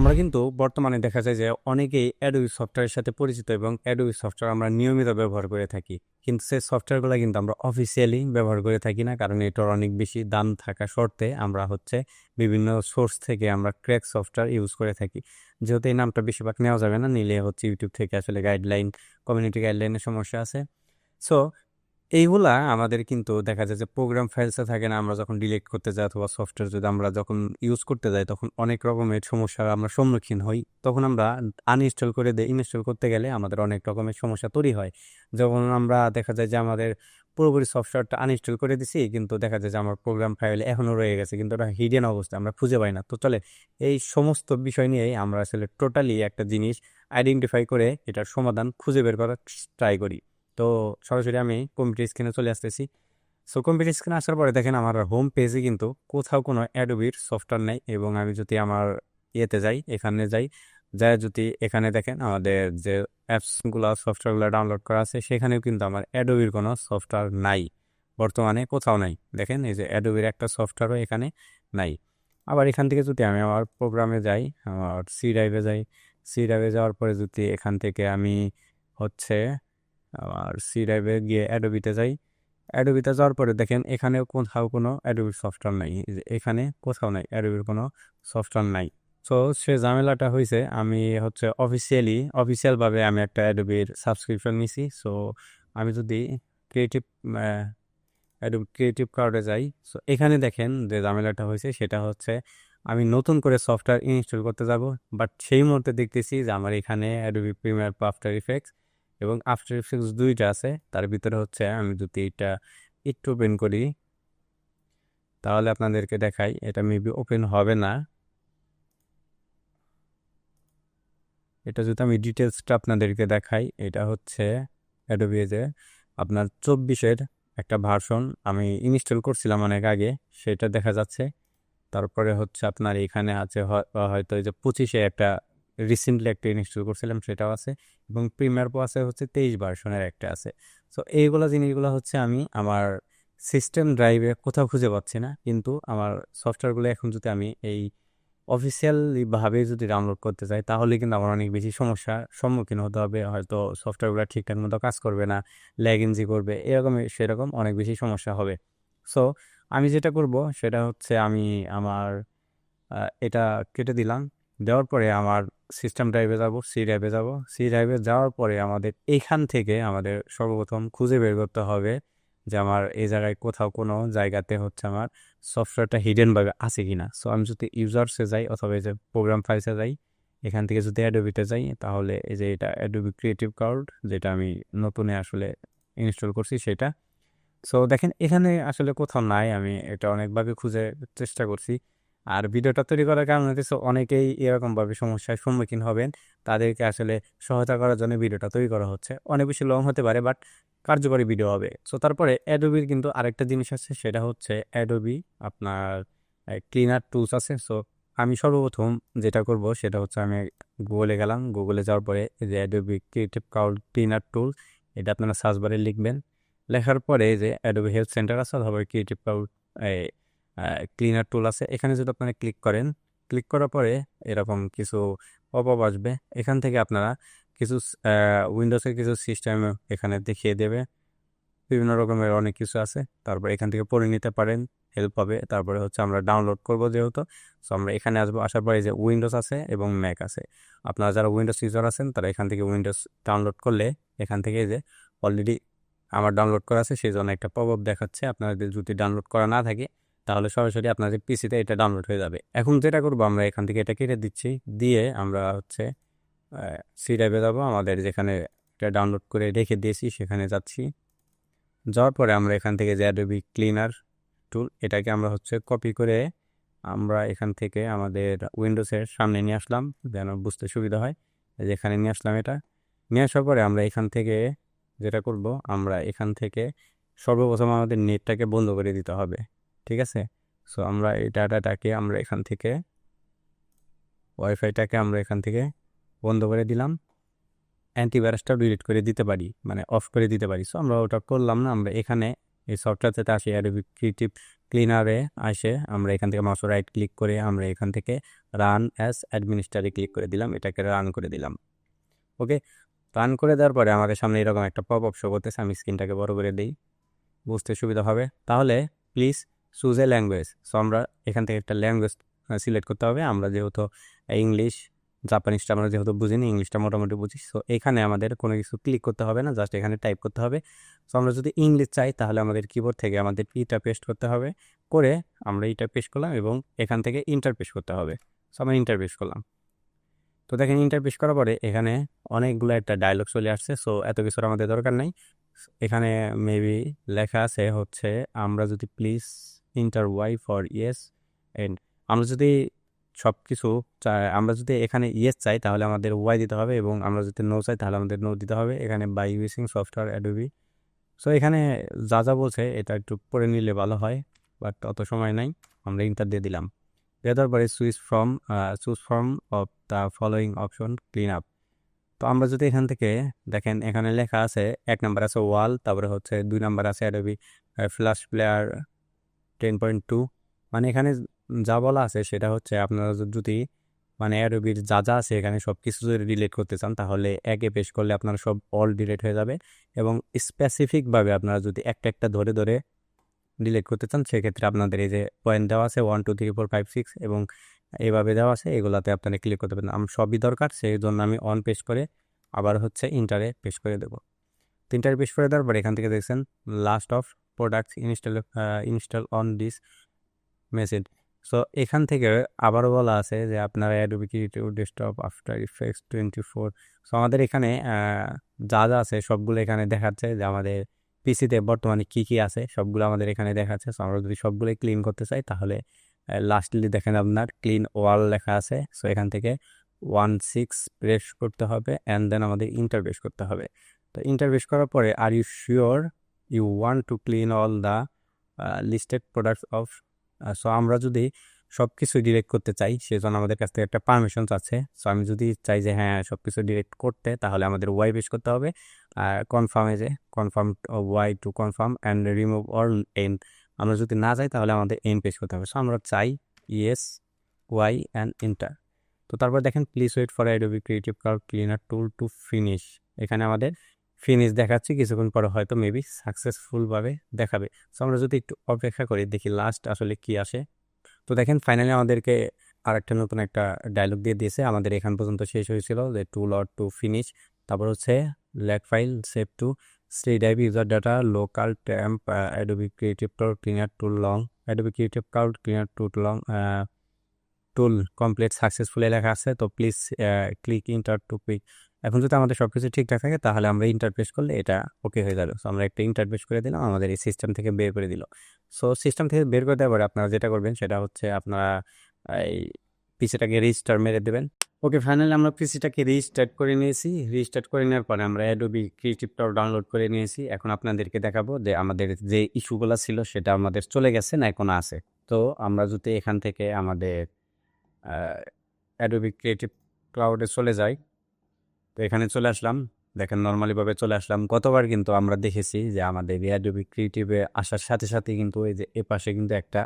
আমরা কিন্তু বর্তমানে দেখা যায় যে অনেকেই অ্যাডোবি সফটওয়্যারের সাথে পরিচিত এবং অ্যাডোবি সফটওয়্যার আমরা নিয়মিত ব্যবহার করে থাকি। কিন্তু সেই সফটওয়্যারগুলো কিন্তু আমরা অফিসিয়ালি ব্যবহার করে থাকি না, কারণ এটার অনেক বেশি দাম থাকা শর্তে আমরা হচ্ছে বিভিন্ন সোর্স থেকে আমরা ক্র্যাক সফটওয়্যার ইউজ করে থাকি। যেহেতু এই নামটা বেশিরভাগ নেওয়া যাবে না, নিলে হচ্ছে ইউটিউব থেকে আসলে গাইডলাইন কমিউনিটি গাইডলাইনের সমস্যা আছে। সো এইগুলা আমাদের কিন্তু দেখা যায় যে প্রোগ্রাম ফাইলসে থাকে না, আমরা যখন ডিলিট করতে যাই অথবা সফটওয়্যার যদি আমরা যখন ইউজ করতে যাই তখন অনেক রকমের সমস্যার আমরা সম্মুখীন হই। তখন আমরা আনইনস্টল করে দিই। ইনস্টল করতে গেলে আমাদের অনেক রকমের সমস্যা তৈরি হয়। যখন আমরা দেখা যায় যে আমাদের পুরোপুরি সফটওয়্যারটা আনইনস্টল করে দিছি, কিন্তু দেখা যায় যে আমার প্রোগ্রাম ফাইল এখনও রয়ে গেছে, কিন্তু ওটা হিডেন অবস্থা আমরা খুঁজে পাই না। তো চলে, এই সমস্ত বিষয় নিয়েই আমরা আসলে টোটালি একটা জিনিস আইডেন্টিফাই করে এটার সমাধান খুঁজে বের করার ট্রাই করি। তো সরাসরি আমি কম্পিউটার স্ক্রিনে চলে আসতেছি। সো কম্পিউটার স্ক্রিনে আসার পরে দেখেন আমার হোম পেজে কিন্তু কোথাও কোনো অ্যাডোবির সফটওয়্যার নেই এবং আমি যদি আমার ইয়েতে যাই, এখানে যাই যা যদি এখানে দেখেন আমাদের যে অ্যাপসগুলো সফটওয়্যারগুলো ডাউনলোড করা আছে, সেখানেও কিন্তু আমার অ্যাডোবির কোনো সফটওয়্যার নাই। বর্তমানে কোথাও নাই। দেখেন এই যে অ্যাডোবির একটা সফটওয়্যারও এখানে নাই। আবার এখান থেকে যদি আমি আমার প্রোগ্রামে যাই, আমার সি ড্রাইভে যাই সি ড্রাইভে যাওয়ার পরে যদি এখান থেকে আমি হচ্ছে আর সি ড্রাইভে গিয়ে অ্যাডোবিতে যাই। অ্যাডোবিতে যাওয়ার পরে দেখেন এখানেও কোথাও কোনো অ্যাডোবির সফটওয়্যার নাই। এখানে কোথাও নাই অ্যাডোবির কোনো সফটওয়্যার নাই। সো সে ঝামেলাটা হয়েছে আমি হচ্ছে অফিসিয়ালি অফিসিয়ালভাবে আমি একটা অ্যাডোবির সাবস্ক্রিপশন নিছি। সো আমি যদি ক্রিয়েটিভ অ্যাডোবি ক্রিয়েটিভ কার্ডে যাই সো এখানে দেখেন যে ঝামেলাটা হয়েছে সেটা হচ্ছে আমি নতুন করে সফটওয়্যার ইনস্টল করতে যাব। বাট সেই মুহূর্তে দেখতেছি যে আমার এখানে অ্যাডোবি প্রিমিয়ার আফটার ইফেক্টস এবং আফটার ইফেক্টস দুইটা আছে, তার ভিতরে হচ্ছে আমি যদি এটা একটু ওপেন করি, তাহলে আপনাদেরকে দেখাই, এটা মেবি ওপেন হবে না। এটা যদি আমি ডিটেলসটা আপনাদেরকে দেখাই, এটা হচ্ছে অ্যাডোবি যে আপনার চব্বিশের একটা ভার্সন আমি ইনস্টল করছিলাম অনেক আগে, সেটা দেখা যাচ্ছে। তারপরে হচ্ছে আপনার এখানে আছে হয়তো এই যে পঁচিশে একটা রিসেন্টলি একটা ইনস্টল করছিলাম, সেটাও আছে। এবং প্রিমিয়ার প্রো আছে হচ্ছে তেইশ ভার্সনের একটা আছে। সো এইগুলো জিনিসগুলো হচ্ছে আমি আমার সিস্টেম ড্রাইভে কোথাও খুঁজে পাচ্ছি না। কিন্তু আমার সফটওয়্যারগুলো এখন যদি আমি এই অফিসিয়ালিভাবে যদি ডাউনলোড করতে চাই, তাহলে কিন্তু আমার অনেক বেশি সমস্যার সম্মুখীন হতে হবে। হয়তো সফটওয়্যারগুলো ঠিকঠাক মতো কাজ করবে না ল্যাগিনজি করবে, এরকম, সেরকম অনেক বেশি সমস্যা হবে। সো আমি যেটা করব, সেটা হচ্ছে আমি আমার এটা কেটে দিলাম। দেওয়ার পরে আমার সিস্টেম ড্রাইভে যাব সি ড্রাইভে যাব। সি ড্রাইভে যাওয়ার পরে আমাদের এইখান থেকে আমাদের সর্বপ্রথম খুঁজে বের করতে হবে যে আমার এই জায়গায় কোথাও কোনো জায়গাতে হচ্ছে আমার সফটওয়্যারটা হিডেনভাবে আছে কি না সো আমি যদি ইউজার্সে যাই অথবা এই যে প্রোগ্রাম ফাইলসে যাই, এখান থেকে যদি অ্যাডোবিতে যাই, তাহলে এই যে এটা অ্যাডোবি ক্রিয়েটিভ কার্ড যেটা আমি নতুনে আসলে ইনস্টল করছি সেটা। সো দেখেন এখানে আসলে কোথাও নাই, আমি এটা অনেকভাবে খুঁজে চেষ্টা করছি। আর ভিডিওটা তৈরি করার কারণে হচ্ছে অনেকেই এরকমভাবে সমস্যার সম্মুখীন হবেন। তাদেরকে আসলে সহায়তা করার জন্য ভিডিওটা তৈরি করা হচ্ছে। অনেক বেশি লং হতে পারে বাট কার্যকরী ভিডিও হবে। সো তারপরে অ্যাডোবির কিন্তু আরেকটা জিনিস আছে, সেটা হচ্ছে অ্যাডোবি আপনার ক্লিনার টুলস আছে। সো আমি সর্বপ্রথম যেটা করব, সেটা হচ্ছে আমি গুগলে গেলাম। গুগলে যাওয়ার পরে যে Adobe creative cloud cleaner tool এটা আপনারা সার্চ বারে লিখবেন। লেখার পরে যে অ্যাডোবি হেলথ সেন্টার আছে, অথবা ক্রিয়েটিভ কাউল ক্লিনার টুল আছে। এখানে যদি আপনারা ক্লিক করেন ক্লিক করার পরে এরকম কিছু পপ আসবে। এখান থেকে আপনারা কিছু উইন্ডোজের কিছু সিস্টেম এখানে দেখিয়ে দেবে। বিভিন্ন রকমের অনেক কিছু আছে। তারপর এখান থেকে পড়ে নিতে পারেন হেল্প হবে। তারপরে হচ্ছে আমরা ডাউনলোড করব যেহেতু। সো আমরা এখানে আসব, আসার পরে যে উইন্ডোজ আছে এবং ম্যাক আছে। আপনারা যারা উইন্ডোজ ইউজার আছেন, তারা এখান থেকে উইন্ডোজ ডাউনলোড করলে এখান থেকে যে অলরেডি আমার ডাউনলোড করা আছে সেই জন্য একটা আপ দেখাচ্ছে। আপনাদের যদি ডাউনলোড করা না থাকে তাহলে সরাসরি আপনাদের পিসিতে এটা ডাউনলোড হয়ে যাবে। এখন যেটা করব, আমরা এখান থেকে এটা কেটে দিচ্ছি। দিয়ে আমরা হচ্ছে সি ড্রাইভে যাব। আমাদের যেখানে এটা ডাউনলোড করে রেখে দিয়েছি, সেখানে যাচ্ছি। যাওয়ার পরে আমরা এখান থেকে যে অ্যাডোবি ক্লিনার টুল এটাকে আমরা হচ্ছে কপি করে আমরা এখান থেকে আমাদের উইন্ডোজের সামনে নিয়ে আসলাম, যেন বুঝতে সুবিধা হয়। যেখানে নিয়ে আসলাম এটা। নিয়ে আসার পরে আমরা এখান থেকে যেটা করব, আমরা এখান থেকে সর্বপ্রথম আমাদের নেটটাকে বন্ধ করে দিতে হবে। ঠিক আছে? সো আমরা এই ডাটাটাকে আমরা এখান থেকে, ওয়াইফাইটাকে আমরা এখান থেকে বন্ধ করে দিলাম। অ্যান্টিভাইরাসটাও ডিলিট করে দিতে পারি মানে অফ করে দিতে পারি। সো আমরা ওটা করলাম না, আমরা এখানে এই সফটওয়্যারটাতে আসি অ্যাডোবি ক্রিয়েটিভ ক্লিনারে আসে। আমরা এখান থেকে মাউস রাইট ক্লিক করে আমরা এখান থেকে রান অ্যাস অ্যাডমিনিস্ট্রারে ক্লিক করে দিলাম, এটাকে রান করে দিলাম। ওকে? রান করে দেওয়ার পরে আমাদের সামনে এরকম একটা পপ অপ শো করতেছে, আমি স্ক্রিনটাকে বড় করে দিই। বুঝতে সুবিধা হবে। তাহলে please choose a language so আমরা এখান থেকে একটা ল্যাঙ্গুয়েজ সিলেক্ট করতে হবে। আমরা যেহেতু ইংলিশ জাপানিজটা আমরা যেহেতু বুঝিনি ইংলিশটা মোটামুটি বুঝি। সো এখানে আমাদের কোনো কিছু ক্লিক করতে হবে না জাস্ট এখানে টাইপ করতে হবে। সো আমরা যদি ইংলিশ চাই, তাহলে আমাদের কিবোর্ড থেকে আমাদের ইটা পেস্ট করতে হবে। করে আমরা ইটা পেস্ট করলাম এবং এখান থেকে ইন্টার পেস্ট করতে হবে। সো আমরা ইন্টার পেস্ট করলাম। তো দেখেন ইন্টার পেস্ট করার পরে এখানে অনেকগুলো একটা ডায়লগ চলে আসছে। সো এত কিছুর আমাদের দরকার নাই। এখানে মেবি লেখা আছে হচ্ছে, আমরা যদি please enter Y for yes and আমরা যদি সব কিছু আমরা যদি এখানে ইয়েস চাই, তাহলে আমাদের ওয়াই দিতে হবে, এবং আমরা যদি নো চাই, তাহলে আমাদের নো দিতে হবে। এখানে by using software Adobe so এখানে যা যা বলছে, এটা একটু পড়ে নিলে ভালো হয় বাট অত সময় নাই, আমরা ইন্টার দিয়ে দিলাম। দেওয়ার পরে switch from choose from of the following option clean up তো আমরা যদি এখান থেকে দেখেন, এখানে লেখা আছে, এক নাম্বার আছে ওয়াল তারপরে হচ্ছে দুই নাম্বার আছে Adobe Flash Player ten point two মানে এখানে যা বলা আছে সেটা হচ্ছে আপনারা যদি মানে অ্যারোবির যা যা আছে এখানে সব কিছু যদি ডিলিট করতে চান, তাহলে একে পেশ করলে আপনারা সব অল ডিলেট হয়ে যাবে এবং স্পেসিফিকভাবে আপনারা যদি একটা একটা ধরে ধরে ডিলেট করতে চান, সেক্ষেত্রে আপনাদের এই যে পয়েন্ট দেওয়া আছে one two three four five six এবং এইভাবে দেওয়া আছে, এগুলাতে আপনারা ক্লিক করতে পারেন আমি, সবই দরকার সেই জন্য আমি অন পেশ করে আবার হচ্ছে ইন্টারে পেশ করে দেবো। তো ইন্টারে পেশ করে দেওয়ার পর এখান থেকে দেখছেন last of products install install on this message so এখান থেকে আবারও বলা আছে যে আপনারা Adobe Creative desktop After Effects twenty four so আমাদের এখানে যা যা আছে সবগুলো এখানে দেখাচ্ছে যে আমাদের পিসিতে বর্তমানে কী কী আছে সবগুলো আমাদের এখানে দেখাচ্ছে। সো আমরা যদি সবগুলোই ক্লিন করতে চাই তাহলে লাস্টলি দেখেন আপনার ক্লিন ওয়াল লেখা আছে। সো এখান থেকে ওয়ান সিক্স প্রেস করতে হবে অ্যান্ড দেন আমাদের ইন্টারভেস করতে হবে। তো ইন্টারভেস করার পরে are you sure you want to clean all the listed products of so আমরা যদি সব কিছু ডিরেক্ট করতে চাই, সেজন্য আমাদের কাছ থেকে একটা পারমিশন আছে। সো আমি যদি চাই যে হ্যাঁ সব কিছু ডিরেক্ট করতে, তাহলে আমাদের ওয়াই বেস করতে হবে। আর কনফার্মে যে confirm Y to confirm and remove all N আমরা যদি না চাই, তাহলে আমাদের এন পেশ করতে হবে। সো আমরা চাই ইয়েস ওয়াই অ্যান্ড ইন্টার তো তারপর দেখেন please wait for Adobe Creative Cloud Cleaner Tool to finish এখানে আমাদের ফিনিশ দেখাচ্ছি, কিছুক্ষণ পরে হয়তো মেবি সাকসেসফুলভাবে দেখাবে। সো আমরা যদি একটু অপেক্ষা করি, দেখি লাস্ট আসলে কি আসে। তো দেখেন ফাইনালি আমাদেরকে আর একটা নতুন একটা ডায়লগ দিয়ে দিয়েছে। আমাদের এখান পর্যন্ত শেষ হয়েছিল যে টু লট টু ফিনিশ তারপর হচ্ছে log file save to stay drive user data local temp Adobe Creative Cloud Cleaner Tool long Adobe Creative Cloud Cleaner to long tool complete successfully লেখা আছে। তো please click enter to pick এখন যদি আমাদের সব কিছু ঠিকঠাক থাকে, তাহলে আমরা ইন্টারপ্রেস করলে এটা ওকে হয়ে যাবে সো আমরা একটা ইন্টারপ্রেস করে দিলাম, আমাদের এই সিস্টেম থেকে বের করে দিল। সো সিস্টেম থেকে বের করে দেওয়ার পরে আপনারা যেটা করবেন, সেটা হচ্ছে আপনারা, এই পিসিটাকে রেজিস্টার মেরে দেবেন। ওকে ফাইনালি আমরা পিসিটাকে রিস্টার্ট করে নিয়েছি। রিস্টার্ট করে নেওয়ার পরে আমরা অ্যাডোবি ক্রিয়েটিভটাও ডাউনলোড করে নিয়েছি। এখন আপনাদেরকে দেখাবো যে আমাদের যে ইস্যুগুলো ছিল, সেটা আমাদের চলে গেছে না এখন আছে। তো, আমরা যদি এখান থেকে আমাদের অ্যাডোবি ক্রিয়েটিভ ক্লাউডে চলে যাই তো এখানে চলে আসলাম। দেখেন নর্মালিভাবে চলে আসলাম। কতবার কিন্তু আমরা দেখেছি যে আমাদের অ্যাডোবি ক্রিয়েটিভে আসার সাথে সাথে কিন্তু এই যে এ পাশে কিন্তু একটা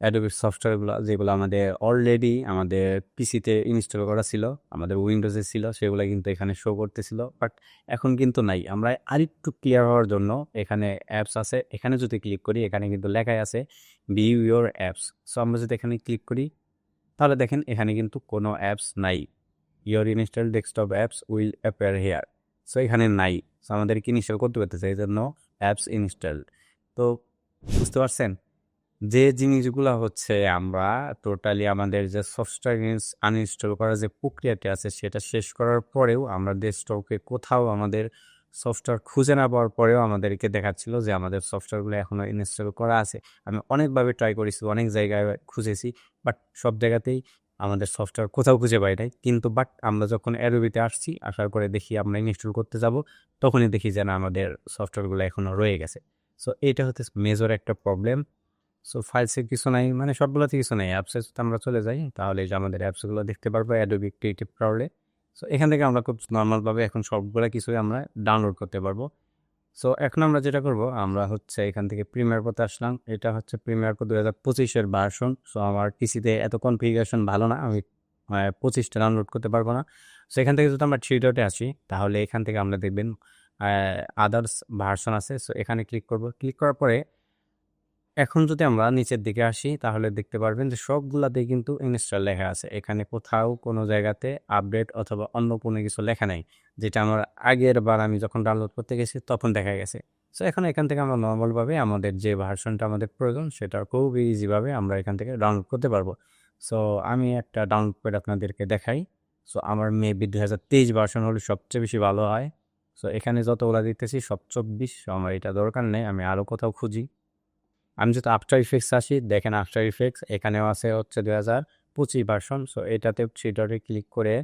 অ্যাডোবির সফটওয়্যারগুলো যেগুলো আমাদের অলরেডি আমাদের পিসিতে ইনস্টল করা ছিল, আমাদের উইন্ডোজে ছিল, সেগুলো কিন্তু এখানে শো করতেছিল। বাট এখন কিন্তু নাই। আমরা আরেকটু ক্লিয়ার হওয়ার জন্য এখানে অ্যাপস আছে। এখানে যদি ক্লিক করি, এখানে কিন্তু লেখাই আছে ভিউ ইউর অ্যাপস সো আমরা যদি এখানে ক্লিক করি, তাহলে দেখেন এখানে কিন্তু কোনো অ্যাপস নাই। Your install desktop apps will appear here so এখানে নাই। সো আমাদেরকে ইনস্টল করতে পারতেছে এই জন্য অ্যাপস ইনস্টল তো, বুঝতে পারছেন? যে জিনিসগুলো হচ্ছে আমরা টোটালি আমাদের যে সফটওয়্যার আনইনস্টল করার যে প্রক্রিয়াটি আছে, সেটা শেষ করার পরেও আমরা ডেস্কটপে কোথাও আমাদের সফটওয়্যার খুঁজে না পাওয়ার পরেও আমাদেরকে দেখাচ্ছিল যে আমাদের সফটওয়্যারগুলো এখনও ইনস্টল করা আছে। আমি অনেকভাবে ট্রাই করেছি, অনেক জায়গায় খুঁজেছি বাট সব জায়গাতেই আমাদের সফটওয়্যার কোথাও খুঁজে পাই নাই। কিন্তু বাট আমরা যখন অ্যাডোবিতে আসছি, আসার পরে দেখি আমরা ইনস্টল করতে যাব, তখনই দেখি যেন আমাদের সফটওয়্যারগুলো এখনও রয়ে গেছে। সো এটা হচ্ছে মেজর একটা প্রবলেম সো ফাইলসে কিছু নাই মানে সবগুলোতে কিছু নেই। অ্যাপসে যদি আমরা চলে যাই, তাহলে যে আমাদের অ্যাপসগুলো দেখতে পারব অ্যাডোবি ক্রিয়েটিভ ক্রাউডে সো এখান থেকে আমরা খুব নর্মালভাবে এখন সবগুলো কিছুই আমরা ডাউনলোড করতে পারব। সো এখন আমরা যেটা করব, আমরা হচ্ছে এখান থেকে প্রিমিয়ার পথে আসলাম। এটা হচ্ছে প্রিমিয়ার পর দু হাজার পঁচিশের ভার্সন সো আমার পিসিতে এত কনফিগারেশন ভালো না, আমি পঁচিশটা ডাউনলোড করতে পারব না। সো এখান থেকে যদি আমরা থ্রি ডটে আসি, তাহলে এখান থেকে আমরা দেখবেন আদার্স ভার্সন আছে। সো এখানে ক্লিক করব। ক্লিক করার পরে এখন যদি আমরা নিচের দিকে আসি, তাহলে দেখতে পারবেন যে সবগুলাতেই কিন্তু ইনস্টল লেখা আছে। এখানে কোথাও কোনো জায়গাতে আপডেট অথবা অন্য কোনো কিছু লেখা নাই। যেটা আমার আগের বার আমি যখন ডাউনলোড করতে গেছি, তখন দেখা গেছে। সো এখন এখান থেকে আমরা নর্মালভাবে আমাদের যে ভার্সনটা আমাদের প্রয়োজন, সেটা খুব ইজিভাবে আমরা এখান থেকে ডাউনলোড করতে পারব। সো আমি একটা ডাউনলোড করে আপনাদেরকে দেখাই। সো আমার মেবি দু হাজার তেইশ ভার্সন হলে সবচেয়ে বেশি ভালো হয়। সো এখানে যতগুলো দিতেছি সব চব্বিশ, আমার এটা দরকার নেই, আমি আরও কোথাও খুঁজি। আমি যদি আফটার ইফেক্টস আসি দেখেন আফটার ইফেক্টস এখানেও আছে হচ্ছে দু হাজার পঁচিশ ভার্সন সো এটাতে থ্রি ডটে ক্লিক করে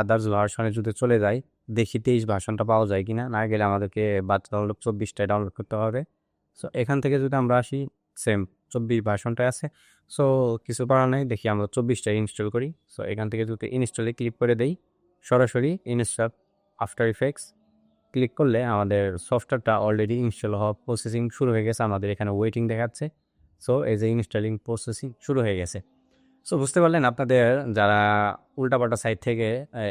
আদার্স ভার্সনে যদি চলে যাই, দেখি তেইশ ভার্সনটা পাওয়া যায় কি না না গেলে আমাদেরকে বাদ ডাউনলোড চব্বিশটায় ডাউনলোড করতে হবে। সো এখান থেকে যদি আমরা আসি সেম চব্বিশ ভার্সনটাই আছে। সো কিছু করার নেই, দেখি আমরা চব্বিশটা ইনস্টল করি। সো এখান থেকে যদি ইনস্টলে ক্লিক করে দেই, সরাসরি ইনস্টল আফটার ইফেক্টস ক্লিক করলে আমাদের সফটওয়্যারটা অলরেডি ইনস্টল হওয়া প্রসেসিং শুরু হয়ে গেছে, আমাদের এখানে ওয়েটিং দেখাচ্ছে। সো এই যে ইনস্টলিং প্রসেসিং শুরু হয়ে গেছে। সো বুঝতে পারলেন আপনাদের যারা উল্টাপাল্টা সাইট থেকে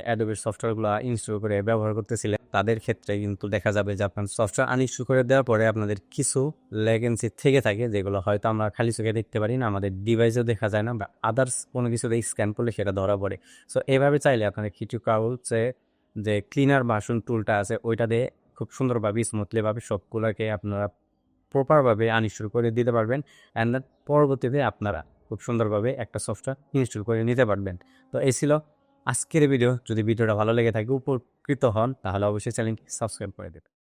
অ্যাডোবের সফটওয়্যারগুলো ইনস্টল করে ব্যবহার করতেছিলেন, তাদের ক্ষেত্রে কিন্তু দেখা যাবে যে আপনার সফটওয়্যার আনইনস্টল করে দেওয়ার পরে আপনাদের কিছু লেগেন্সি থেকে থাকে, যেগুলো হয়তো আমরা খালি চোখে দেখতে পারি না, আমাদের ডিভাইসেও দেখা যায় না, বা আদার্স কোনো কিছু দিয়ে স্ক্যান করলে সেটা ধরা পড়ে। সো এভাবে চাইলে আপনাদের কিছু কাউচে যে ক্লিনার বাসন টুলটা আছে, ওইটা দিয়ে খুব সুন্দরভাবে স্মুথলিভাবে সবগুলোকে আপনারা প্রপারভাবে আনইনস্টল করে দিতে পারবেন অ্যান্ড দেন পরবর্তীতে আপনারা খুব সুন্দরভাবে একটা সফটওয়্যার ইনস্টল করে নিতে পারবেন। তো এই ছিল আজকের ভিডিও যদি ভিডিওটা ভালো লেগে থাকে, উপকৃত হন, তাহলে অবশ্যই চ্যানেলটি সাবস্ক্রাইব করে দেবেন।